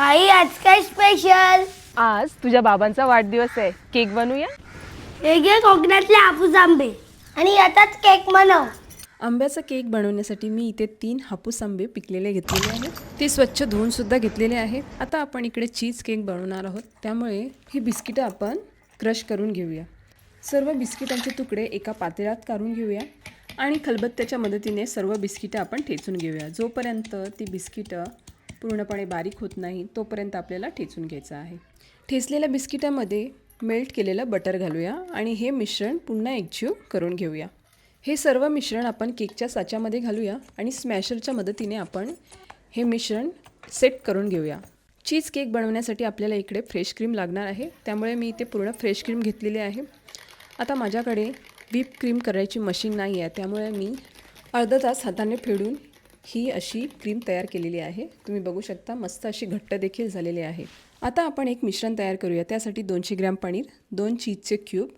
आई आज काय स्पेशल आज तुझ्या बाबांचा वाढदिवस आहे. केक बनवूया? हे घे कोकणातले हापूस आंबे. आणि याचाच केक बनव. आंब्याचा केक बनवण्यासाठी मी इथे तीन हापूस आंबे पिकलेले घेतलेले आहेत. ते स्वच्छ धुवून सुद्धा घेतलेले आहे आता आपण इकडे चीज केक बनवणार आहोत. त्यामुळे ही बिस्किटं आपण क्रश करून घेऊया. सर्व बिस्किटांचे तुकडे एका पातेल्यात काढून घेऊया. आणि खलबत्त्याच्या मदतीने सर्व बिस्किटं आपण ठेचून घेऊया. जोपर्यंत ती बिस्किटं पूर्णपणे बारीक होत नाही तोपर्यंत आपल्याला ठेचून घ्यायचं आहे. ठेचलेल्या बिस्किटामध्ये मेल्ट केलेलं बटर घालूया आणि हे मिश्रण पुन्हा एकजीव करून घेऊया. हे सर्व मिश्रण आपण केकच्या साच्यामध्ये घालूया आणि स्मॅशरच्या मदतीने आपण हे मिश्रण सेट करून घेऊया. चीज केक बनवण्यासाठी आपल्याला इकडे फ्रेश क्रीम लागणार आहे त्यामुळे मी इथे पूर्ण फ्रेश क्रीम घेतलेली आहे. आता माझ्याकडे व्हीप क्रीम करायची मशीन नाही आहे त्यामुळे मी अर्धा तास हाताने फेडून ही अशी क्रीम तयार केलेली आहे. तुम्ही बघू शकता मस्त अशी घट्ट देखील झालेली आहे. आता आपण एक मिश्रण तयार करूया. त्यासाठी दोनशे ग्रॅम पनीर दोन चीजचे क्यूब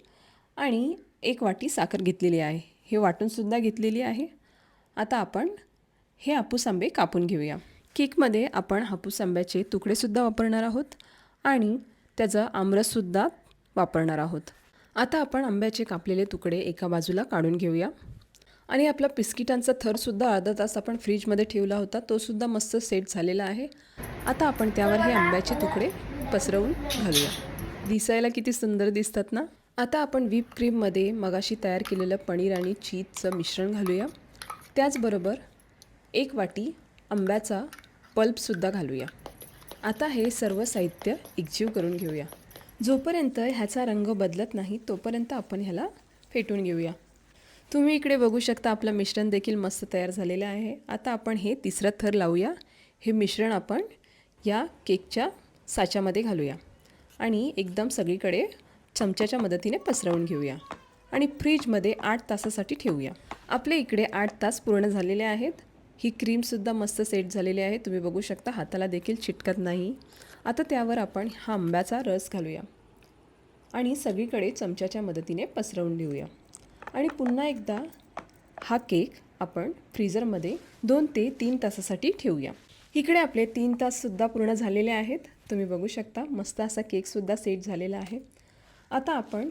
आणि एक वाटी साखर घेतलेली आहे. हे वाटूनसुद्धा घेतलेली आहे. आता आपण हे हापूस आंबे कापून घेऊया. केकमध्ये आपण हापूस आंब्याचे तुकडेसुद्धा वापरणार आहोत आणि त्याचा आमरससुद्धा वापरणार आहोत. आता आपण आंब्याचे कापलेले तुकडे एका बाजूला काढून घेऊया. आणि आपला बिस्किटांचा थरसुद्धा अर्धा तास आपण फ्रीजमध्ये ठेवला होता तोसुद्धा मस्त सेट झालेला आहे. आता आपण त्यावर हे आंब्याचे तुकडे पसरवून घालूया. दिसायला किती सुंदर दिसतात ना? आता आपण व्हीप क्रीममध्ये मगाशी तयार केलेलं पनीर आणि चीजचं मिश्रण घालूया. त्याचबरोबर एक वाटी आंब्याचा पल्पसुद्धा घालूया. आता हे सर्व साहित्य एकजीव करून घेऊया. जोपर्यंत ह्याचा रंग बदलत नाही तोपर्यंत आपण ह्याला फेटून घेऊया. तुम्ही इकडे बघू शकता आपलं मिश्रण देखील मस्त तयार झालेलं आहे. आता आपण हे तिसरं थर लावूया. हे मिश्रण आपण या केकच्या साच्यामध्ये घालूया. आणि एकदम सगळीकडे चमच्याच्या मदतीने पसरवून घेऊया. आणि फ्रीजमध्ये आठ तासासाठी ठेवूया. आपले इकडे आठ तास पूर्ण झालेले आहेत. ही क्रीमसुद्धा मस्त सेट झालेली आहे. तुम्ही बघू शकता हाताला देखील चिटकत नाही. आता त्यावर आपण हा आंब्याचा रस घालूया. आणि सगळीकडे चमच्याच्या मदतीने पसरवून घेऊया. आणि पुन्हा एकदा हा केक आपण फ्रीझरमध्ये दोन ते तीन तासासाठी ठेवूया. इकडे आपले तीन ताससुद्धा पूर्ण झालेले आहेत. तुम्ही बघू शकता मस्त असा केकसुद्धा सेट झालेला आहे. आता आपण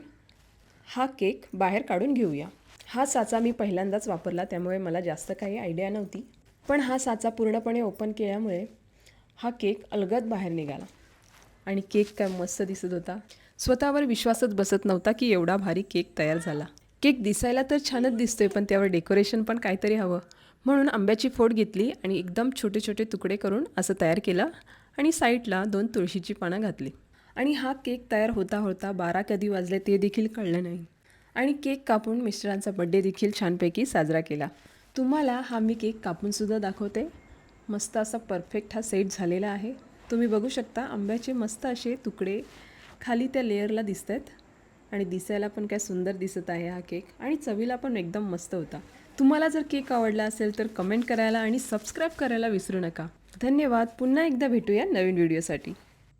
हा केक बाहेर काढून घेऊया. हा साचा मी पहिल्यांदाच वापरला त्यामुळे मला जास्त काही आयडिया नव्हती. पण हा साचा पूर्णपणे ओपन केल्यामुळे हा केक अलगद बाहेर निघाला. आणि केक काय मस्त दिसत होता. स्वतःवर विश्वासच बसत नव्हता की एवढा भारी केक तयार झाला. केक दिसायला तर छानच दिसतोय पण त्यावर डेकोरेशन पण काहीतरी हवं. म्हणून आंब्याची फोड घेतली आणि एकदम छोटे छोटे तुकडे करून असं तयार केलं आणि साईडला दोन तुळशीची पानं घातली. आणि हा केक तयार होता होता बारा कधी वाजले ते देखील कळलं नाही. आणि केक कापून मिस्टरांचा बड्डे देखील छानपैकी साजरा केला. तुम्हाला हा मी केक कापूनसुद्धा दाखवते. मस्त असा परफेक्ट हा सेट झालेला आहे. तुम्ही बघू शकता आंब्याचे मस्त असे तुकडे खाली त्या लेअरला दिसत आहेत आणि दिसायला पण काय सुंदर दिसत आहे हा केक. आणि चवीला पण एकदम मस्त होता. तुम्हाला जर केक आवडला असेल तर कमेंट करायला आणि सबस्क्राईब करायला विसरू नका. धन्यवाद. पुन्हा एकदा भेटूया नवीन व्हिडिओसाठी.